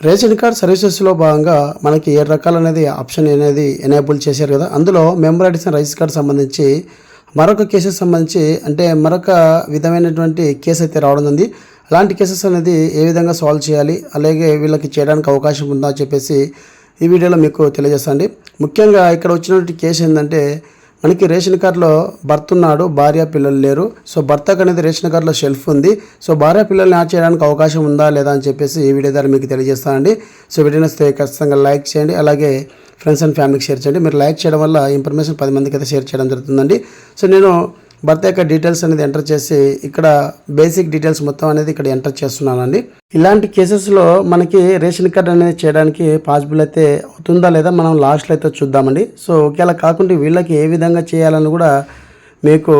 Ration card సర్వీసెస్లో భాగంగా మనకి ఏడు రకాలు అనేది ఆప్షన్ అనేది ఎనేబుల్ చేశారు కదా అందులో మెంబర్ అడిషన్ రైస్ కార్డ్ సంబంధించి మరొక కేసెస్ సంబంధించి అంటే మరొక విధమైనటువంటి కేసు అయితే రావడం ఉంది. అలాంటి కేసెస్ అనేది ఏ విధంగా సాల్వ్ చేయాలి అలాగే వీళ్ళకి చేయడానికి అవకాశం ఉందా అని చెప్పేసి ఈ వీడియోలో మీకు తెలియజేస్తాండి ముఖ్యంగా ఇక్కడ వచ్చినటువంటి కేసు ఏంటంటే మనకి రేషన్ కార్డులో భర్త ఉన్నాడు భార్య పిల్లలు లేరు. సో భర్తకు అనేది రేషన్ కార్డులో షెల్ఫ్ ఉంది. సో భార్య పిల్లల్ని యాడ్ చేయడానికి అవకాశం ఉందా లేదా అని చెప్పేసి ఈ వీడియో ద్వారా మీకు తెలియజేస్తానండి. సో వీడియో ఖచ్చితంగా లైక్ చేయండి. అలాగే ఫ్రెండ్స్ అండ్ ఫ్యామిలీకి షేర్ చేయండి. మీరు లైక్ చేయడం వల్ల ఇన్ఫర్మేషన్ పది మందికి అయితే షేర్ చేయడం జరుగుతుందండి. సో నేను భర్త యొక్క డీటెయిల్స్ అనేది ఎంటర్ చేసి ఇక్కడ బేసిక్ డీటెయిల్స్ మొత్తం అనేది ఇక్కడ ఎంటర్ చేస్తున్నానండి. ఇలాంటి కేసెస్లో మనకి రేషన్ కార్డ్ అనేది చేయడానికి పాసిబుల్ అయితే అవుతుందా లేదా మనం లాస్ట్లో అయితే చూద్దామండి. సో ఒకేలా కాకుండా వీళ్ళకి ఏ విధంగా చేయాలని కూడా మీకు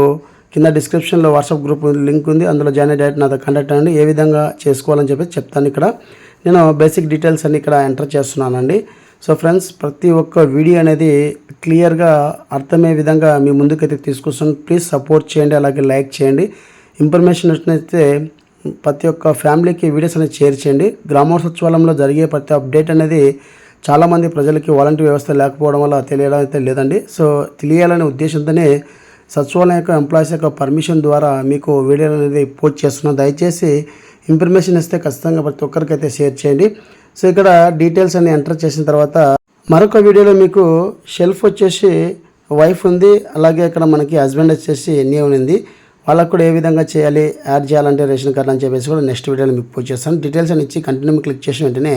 కింద డిస్క్రిప్షన్లో వాట్సాప్ గ్రూప్ లింక్ ఉంది. అందులో జాయిన్ అయ్యి నాతో కండక్ట్ అవ్వండి. ఏ విధంగా చేసుకోవాలని చెప్పి చెప్తాను ఇక్కడ. నేను బేసిక్ డీటెయిల్స్ అన్ని ఇక్కడ ఎంటర్ చేస్తున్నానండి. సో ఫ్రెండ్స్ ప్రతి ఒక్క వీడియో అనేది క్లియర్గా అర్థమయ్యే విధంగా మీ ముందుకైతే తీసుకొస్తాను. ప్లీజ్ సపోర్ట్ చేయండి అలాగే లైక్ చేయండి. ఇన్ఫర్మేషన్ వచ్చినైతే ప్రతి ఒక్క ఫ్యామిలీకి వీడియోస్ అనేది షేర్ చేయండి. గ్రామోత్సవాలంలో జరిగే ప్రతి అప్డేట్ అనేది చాలామంది ప్రజలకి వాలంటీర్ వ్యవస్థ లేకపోవడం వల్ల తెలియడం అయితే లేదండి. సో తెలియాలనే ఉద్దేశంతోనే సచివాలయం యొక్క ఎంప్లాయీస్ యొక్క పర్మిషన్ ద్వారా మీకు వీడియోలు అనేది పోస్ట్ చేస్తున్నాను. దయచేసి ఇన్ఫర్మేషన్ ఇస్తే ఖచ్చితంగా ప్రతి ఒక్కరికైతే షేర్ చేయండి. సో ఇక్కడ డీటెయిల్స్ అన్ని ఎంటర్ చేసిన తర్వాత మరొక వీడియోలో మీకు షెల్ఫ్ వచ్చేసి వైఫ్ ఉంది అలాగే ఇక్కడ మనకి హస్బెండ్ వచ్చేసి ఎన్ఏ ఉంది. వాళ్ళకు కూడా ఏ విధంగా చేయాలి యాడ్ చేయాలంటే రేషన్ కార్డు అని చెప్పేసి కూడా నెక్స్ట్ వీడియోలో మీకు పోస్ట్ చేస్తాను. డీటెయిల్స్ అని ఇచ్చి కంటిన్యూ క్లిక్ చేసిన వెంటనే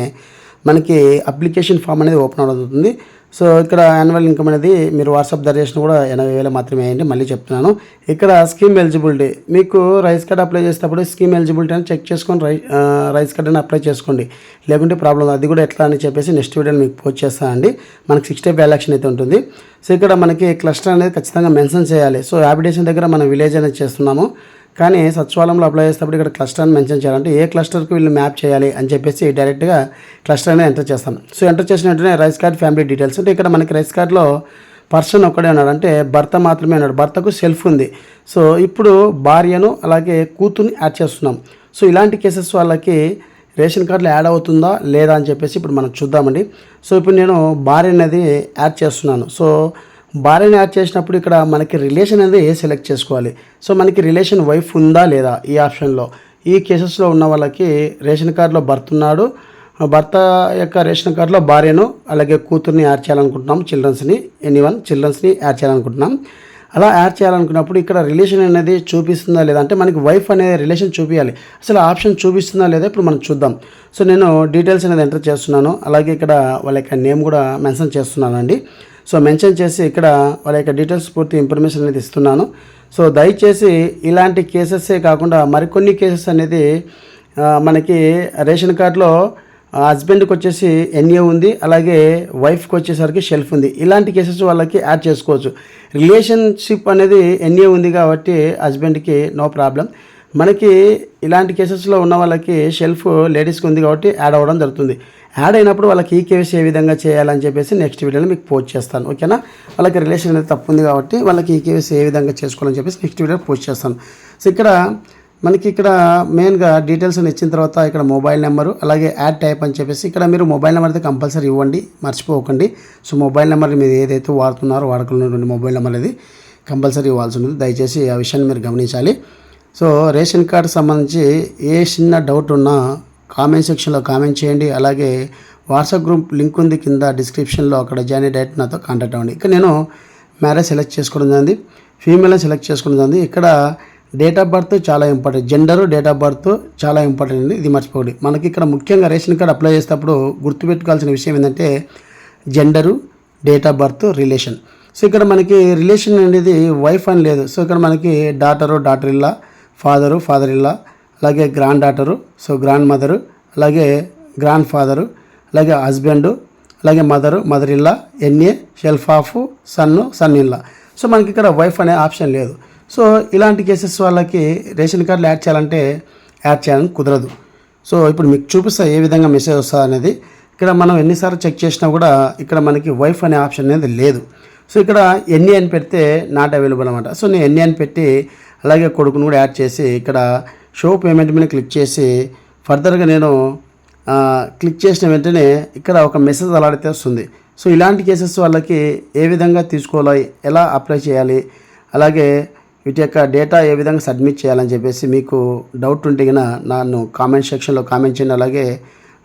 మనకి అప్లికేషన్ ఫామ్ అనేది ఓపెన్ అవుతుంది సో ఇక్కడ యాన్యువల్ ఇన్కమ్ అనేది మీరు వాట్సాప్ ధర చేసిన కూడా ఎనభై వేలు మాత్రమే అయ్యండి మళ్ళీ చెప్తున్నాను. ఇక్కడ స్కీమ్ ఎలిజిబిలిటీ మీకు రైస్ కార్డ్ అప్లై చేసేటప్పుడు స్కీమ్ ఎలిజిబిలిటీ అని చెక్ చేసుకొని రై రైస్ కార్డ్ అని అప్లై చేసుకోండి. లేకుంటే ప్రాబ్లం అది కూడా ఎట్లా అని చెప్పేసి నెక్స్ట్ వీడియోలో మీకు పోస్ట్ చేస్తానండి మనకి సిక్స్ టైప్ వ్యాలక్షన్ అయితే ఉంటుంది. సో ఇక్కడ మనకి క్లస్టర్ అనేది ఖచ్చితంగా మెన్షన్ చేయాలి. సో హ్యాబిటేషన్ దగ్గర మనం విలేజ్ అనేది చేస్తున్నాము. కానీ సచివాలయంలో అప్లై చేసేటప్పుడు ఇక్కడ క్లస్టర్ అని మెన్షన్ చేయాలంటే ఏ క్లస్టర్కి వీళ్ళు మ్యాప్ చేయాలి అని చెప్పేసి డైరెక్ట్గా క్లస్టర్ అనేది ఎంటర్ చేస్తాం సో ఎంటర్ చేసిన వెంటనే రైస్ కార్డ్ ఫ్యామిలీ డీటెయిల్స్ అంటే ఇక్కడ మనకి రైస్ కార్డ్లో పర్సన్ ఒక్కడే ఉన్నాడు. అంటే భర్త మాత్రమే ఉన్నాడు. భర్తకు సెల్ఫ్ ఉంది. సో ఇప్పుడు భార్యను అలాగే కూతుర్ని యాడ్ చేస్తున్నాం. సో ఇలాంటి కేసెస్ వాళ్ళకి రేషన్ కార్డులో యాడ్ అవుతుందా లేదా అని చెప్పేసి ఇప్పుడు మనం చూద్దామండి. సో ఇప్పుడు నేను భార్య అనేది యాడ్ చేస్తున్నాను. సో భార్యని యాడ్ చేసినప్పుడు ఇక్కడ మనకి రిలేషన్ అనేది ఏ సెలెక్ట్ చేసుకోవాలి? సో మనకి రిలేషన్ వైఫ్ ఉందా లేదా ఈ ఆప్షన్లో ఈ కేసెస్లో ఉన్న వాళ్ళకి రేషన్ కార్డులో భర్త ఉన్నాడు. భర్త యొక్క రేషన్ కార్డులో భార్యను అలాగే కూతుర్ని యాడ్ చేయాలనుకుంటున్నాం చిల్డ్రన్స్ని ఎనీ వన్ చిల్డ్రన్స్ని యాడ్ చేయాలనుకుంటున్నాం. అలా యాడ్ చేయాలనుకున్నప్పుడు ఇక్కడ రిలేషన్ అనేది చూపిస్తుందా లేదా? అంటే మనకి వైఫ్ అనే రిలేషన్ చూపించాలి అసలు ఆప్షన్ చూపిస్తుందా లేదా ఇప్పుడు మనం చూద్దాం. సో నేను డీటెయిల్స్ అనేది ఎంటర్ చేస్తున్నాను. అలాగే ఇక్కడ వాళ్ళ యొక్క నేమ్ కూడా మెన్షన్ చేస్తున్నానండి సో మెన్షన్ చేసి ఇక్కడ వాళ్ళ యొక్క డీటెయిల్స్ పూర్తి ఇన్ఫర్మేషన్ అనేది ఇస్తున్నాను. సో దయచేసి ఇలాంటి కేసెసే కాకుండా మరికొన్ని కేసెస్ అనేది మనకి రేషన్ కార్డులో హస్బెండ్కి వచ్చేసి ఎన్ఏ ఉంది అలాగే వైఫ్కి వచ్చేసరికి షెల్ఫ్ ఉంది. ఇలాంటి కేసెస్ వాళ్ళకి యాడ్ చేసుకోవచ్చు. రిలేషన్షిప్ అనేది ఎన్ఏ ఉంది కాబట్టి హస్బెండ్కి నో ప్రాబ్లం మనకి ఇలాంటి కేసెస్లో ఉన్న వాళ్ళకి షెల్ఫ్ లేడీస్కి ఉంది కాబట్టి యాడ్ అవ్వడం జరుగుతుంది. యాడ్ అయినప్పుడు వాళ్ళకి ఈ కేసు ఏ విధంగా చేయాలని చెప్పేసి నెక్స్ట్ వీడియోలో మీకు పోస్ట్ చేస్తాను. ఓకేనా వాళ్ళకి రిలేషన్ అనేది తప్పు ఉంది కాబట్టి వాళ్ళకి ఈ కేసు ఏ విధంగా చేసుకోవాలని చెప్పేసి నెక్స్ట్ వీడియో పోస్ట్ చేస్తాను. సో ఇక్కడ మనకి ఇక్కడ మెయిన్గా డీటెయిల్స్ అని ఇచ్చిన తర్వాత ఇక్కడ మొబైల్ నెంబరు అలాగే యాడ్ టైప్ అని చెప్పేసి ఇక్కడ మీరు మొబైల్ నెంబర్ అయితే కంపల్సరీ ఇవ్వండి మర్చిపోకండి. సో మొబైల్ నెంబర్ మీరు ఏదైతే వాడుతున్నారో వాడుకున్నటువంటి మొబైల్ నెంబర్ అనేది కంపల్సరీ ఇవ్వాల్సి ఉంటుంది. దయచేసి ఆ విషయాన్ని మీరు గమనించాలి. సో రేషన్ కార్డు సంబంధించి ఏ చిన్న డౌట్ ఉన్నా కామెంట్ సెక్షన్లో కామెంట్ చేయండి. అలాగే వాట్సాప్ గ్రూప్ లింక్ ఉంది కింద డిస్క్రిప్షన్లో అక్కడ జాయిన్ డైట్ నాతో కాంటాక్ట్ అవ్వండి. ఇక్కడ నేను మ్యారేజ్ సెలెక్ట్ చేసుకోవడం జరిగింది. ఫీమేల్ సెలెక్ట్ చేసుకోవడం జరిగింది. ఇక్కడ డేట్ ఆఫ్ బర్త్ చాలా important gender date of birth చాలా ఇంపార్టెంట్ అండి. ఇది మర్చిపోండి మనకి ఇక్కడ ముఖ్యంగా రేషన్ కార్డు అప్లై చేసేటప్పుడు గుర్తుపెట్టుకోవాల్సిన విషయం ఏంటంటే gender date of birth relation so ఇక్కడ మనకి రిలేషన్ అనేది వైఫ్ అని లేదు. సో ఇక్కడ మనకి డాటరు డాటర్ ఇల్లా ఫాదరు ఫాదర్ ఇల్లా అలాగే granddaughter so grandmother అలాగే గ్రాండ్ ఫాదరు అలాగే హస్బెండు అలాగే మదరు మదర్ ఇల్లా NA self of son son ఇల్లా సో మనకి ఇక్కడ వైఫ్ అనే ఆప్షన్ లేదు. సో ఇలాంటి కేసెస్ వాళ్ళకి రేషన్ కార్డులు యాడ్ చేయాలంటే యాడ్ చేయాలని కుదరదు. సో ఇప్పుడు మీకు చూపిస్తా ఏ విధంగా మెసేజ్ వస్తుంది అనేది. ఇక్కడ మనం ఎన్నిసార్లు చెక్ చేసినా కూడా ఇక్కడ మనకి వైఫ్ అనే ఆప్షన్ అనేది లేదు. సో ఇక్కడ ఎన్ని అని పెడితే నాట్ అవైలబుల్ అనమాట సో నేను ఎన్ని అని పెట్టి అలాగే కొడుకును కూడా యాడ్ చేసి ఇక్కడ షో పేమెంట్ మీద క్లిక్ చేసి ఫర్దర్గా నేను క్లిక్ చేసిన వెంటనే ఇక్కడ ఒక మెసేజ్ అలాడితే వస్తుంది. సో ఇలాంటి కేసెస్ వాళ్ళకి ఏ విధంగా తీసుకోవాలి ఎలా అప్లై చేయాలి అలాగే వీటి యొక్క డేటా ఏ విధంగా సబ్మిట్ చేయాలని చెప్పేసి మీకు డౌట్ ఉంటే కనుక నన్ను కామెంట్ సెక్షన్లో కామెంట్ చేయండి. అలాగే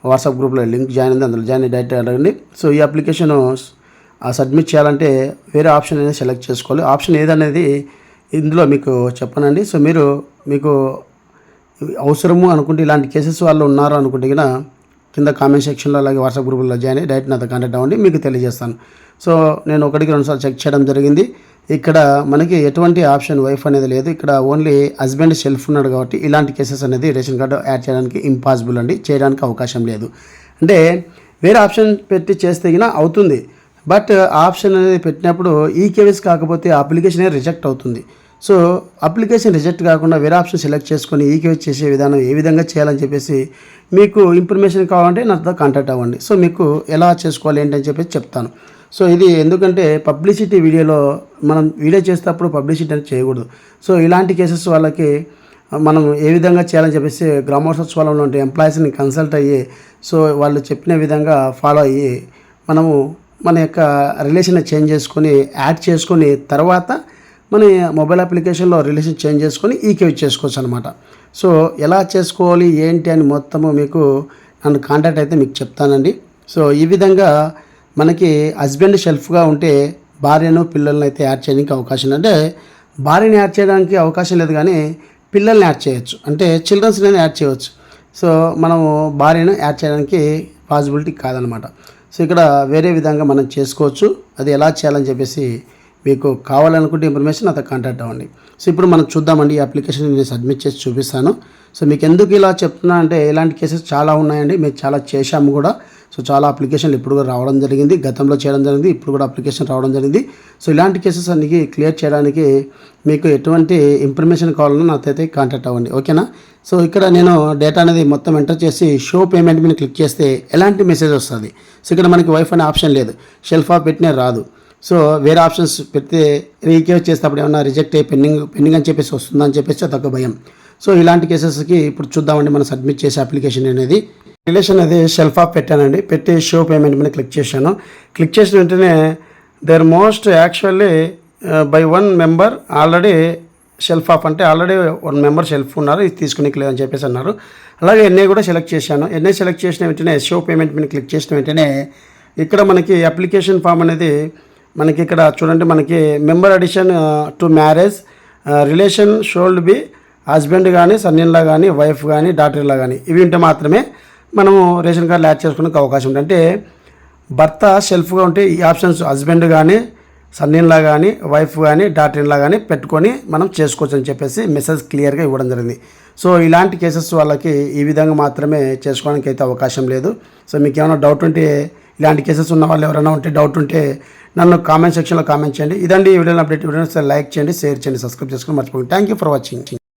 వాట్సాప్ గ్రూప్లో లింక్ జాయిన్ అయింది అందులో జాయిన్ డైరెక్ట్ అడగండి. సో ఈ అప్లికేషన్ సబ్మిట్ చేయాలంటే వేరే ఆప్షన్ అనేది సెలెక్ట్ చేసుకోవాలి. ఆప్షన్ ఏదనేది ఇందులో మీకు చెప్పనండి. సో మీరు మీకు అవసరము అనుకుంటే ఇలాంటి కేసెస్ వాళ్ళు ఉన్నారు అనుకుంటే కనుక కింద కామెంట్ సెక్షన్లో అలాగే వాట్సాప్ గ్రూప్లో జాయిన్ అయ్యి డైరెక్ట్ నాతో కాంటాక్ట్ అవ్వండి మీకు తెలియజేస్తాను. సో నేను ఒకటికి రెండుసార్లు చెక్ చేయడం జరిగింది. ఇక్కడ మనకి ఎటువంటి ఆప్షన్ వైఫ్ అనేది లేదు. ఇక్కడ ఓన్లీ హస్బెండ్ సెల్ఫ్ ఉన్నాడు కాబట్టి ఇలాంటి కేసెస్ అనేది రేషన్ కార్డు యాడ్ చేయడానికి ఇంపాసిబుల్ అండి. చేయడానికి అవకాశం లేదు. అంటే వేరే ఆప్షన్ పెట్టి చేస్తే అవుతుంది. బట్ ఆప్షన్ అనేది పెట్టినప్పుడు ఈ కేవీస్ కాకపోతే అప్లికేషన్ రిజెక్ట్ అవుతుంది. సో అప్లికేషన్ రిజెక్ట్ కాకుండా వేరే ఆప్షన్ సెలెక్ట్ చేసుకొని ఈ చేసే విధానం ఏ విధంగా చేయాలని చెప్పేసి మీకు ఇన్ఫర్మేషన్ కావాలంటే నాతో కాంటాక్ట్ అవ్వండి. సో మీకు ఎలా చేసుకోవాలి ఏంటని చెప్పేసి చెప్తాను. సో ఇది ఎందుకంటే పబ్లిసిటీ వీడియోలో మనం వీడియో చేసేటప్పుడు పబ్లిసిటీ అనేది చేయకూడదు. సో ఇలాంటి కేసెస్ వాళ్ళకి మనం ఏ విధంగా చేయాలని చెప్పేసి గ్రామోత్సవాలలో ఉంటే ఎంప్లాయీస్ని కన్సల్ట్ అయ్యి సో వాళ్ళు చెప్పిన విధంగా ఫాలో అయ్యి మనము మన యొక్క రిలేషన్ చేంజ్ చేసుకొని యాడ్ చేసుకొని తర్వాత మన మొబైల్ అప్లికేషన్లో రిలేషన్ చేంజ్ చేసుకొని ఈకేవ్ చేసుకోవచ్చు అనమాట సో ఎలా చేసుకోవాలి ఏంటి అని మొత్తము మీకు నన్ను కాంటాక్ట్ అయితే మీకు చెప్తానండి. సో ఈ విధంగా మనకి హస్బెండ్ షెల్ఫ్గా ఉంటే భార్యను పిల్లల్ని అయితే యాడ్ చేయడానికి అవకాశం అంటే భార్యని యాడ్ చేయడానికి అవకాశం లేదు కానీ పిల్లల్ని యాడ్ చేయొచ్చు. అంటే చిల్డ్రన్స్ని యాడ్ చేయవచ్చు సో మనము భార్యను యాడ్ చేయడానికి పాసిబిలిటీ కాదనమాట సో ఇక్కడ వేరే విధంగా మనం చేసుకోవచ్చు. అది ఎలా చేయాలని చెప్పేసి మీకు కావాలనుకుంటే ఇన్ఫర్మేషన్ నాతో కాంటాక్ట్ అవ్వండి. సో ఇప్పుడు మనం చూద్దామండి ఈ అప్లికేషన్ నేను సబ్మిట్ చేసి చూపిస్తాను. సో మీకు ఎందుకు ఇలా చెప్తున్నా అంటే ఇలాంటి కేసెస్ చాలా ఉన్నాయండి. మేము చాలా చేశాము కూడా. సో చాలా అప్లికేషన్లు ఇప్పుడు కూడా రావడం జరిగింది. గతంలో చేయడం జరిగింది ఇప్పుడు కూడా అప్లికేషన్ రావడం జరిగింది. సో ఇలాంటి కేసెస్ అన్ని క్లియర్ చేయడానికి మీకు ఎటువంటి ఇన్ఫర్మేషన్ కావాలన్నా నాతైతే కాంటాక్ట్ అవ్వండి. ఓకేనా సో ఇక్కడ నేను డేటా అనేది మొత్తం ఎంటర్ చేసి షో పేమెంట్ మీద క్లిక్ చేస్తే ఎలాంటి మెసేజ్ వస్తుంది? సో ఇక్కడ మనకి వైఫ్ అనే ఆప్షన్ లేదు. షెల్ఫ్ ఆఫ్ పెట్టినే రాదు. సో వేరే ఆప్షన్స్ పెడితే రీకేవ్ చేసేటప్పుడు ఏమన్నా రిజెక్ట్ అయ్యి పెండింగ్ పెండింగ్ అని చెప్పేసి వస్తుందని చెప్పేసి తగ్గ భయం. సో ఇలాంటి కేసెస్కి ఇప్పుడు చూద్దామండి మనం సబ్మిట్ చేసే అప్లికేషన్ అనేది. రిలేషన్ అది షెల్ఫ్ ఆఫ్ పెట్టానండి. పెట్టి షో పేమెంట్ మీద క్లిక్ చేశాను. క్లిక్ చేసిన వెంటనే there most actually by one member already self of అంటే ఆల్రెడీ వన్ మెంబర్ షెల్ఫ్ ఉన్నారు. ఇది తీసుకుని అని చెప్పేసి అన్నారు. అలాగే ఎన్ఐ కూడా సెలెక్ట్ చేశాను. ఎన్ఐ సెలెక్ట్ చేసిన వెంటనే షో పేమెంట్ మీద క్లిక్ చేసిన వెంటనే ఇక్కడ మనకి అప్లికేషన్ ఫామ్ అనేది మనకి ఇక్కడ చూడండి మనకి member addition to marriage relation should be husband కానీ సన్నిన్లా కానీ వైఫ్ కానీ డాటర్లా కానీ ఇవి ఉంటే మాత్రమే మనము రేషన్ కార్డులు యాడ్ చేసుకోవడానికి అవకాశం ఉంటుంది. అంటే భర్త సెల్ఫ్గా ఉంటే ఈ ఆప్షన్స్ హస్బెండ్ కానీ సన్నిన్లా కానీ వైఫ్ కానీ డాటర్ కానీ పెట్టుకొని మనం చేసుకోవచ్చు అని చెప్పేసి మెసేజ్ క్లియర్గా ఇవ్వడం జరిగింది. సో ఇలాంటి కేసెస్ వాళ్ళకి ఈ విధంగా మాత్రమే చేసుకోవడానికి అయితే అవకాశం లేదు. సో మీకు ఏమైనా డౌట్ ఉంటే ఇలాంటి కేసెస్ ఉన్న వాళ్ళు ఎవరైనా ఉంటే డౌట్ ఉంటే నన్ను కామెంట్ సెక్షన్లో కామెంట్ చేయండి. ఇదండి ఈ వీడియోని అప్డేట్ వీడియో లైక్ చేయండి షేర్ చేయండి సబ్స్క్రైబ్ చేసుకొని మర్చిపోండి థ్యాంక్ యూ ఫర్ వాచింగ్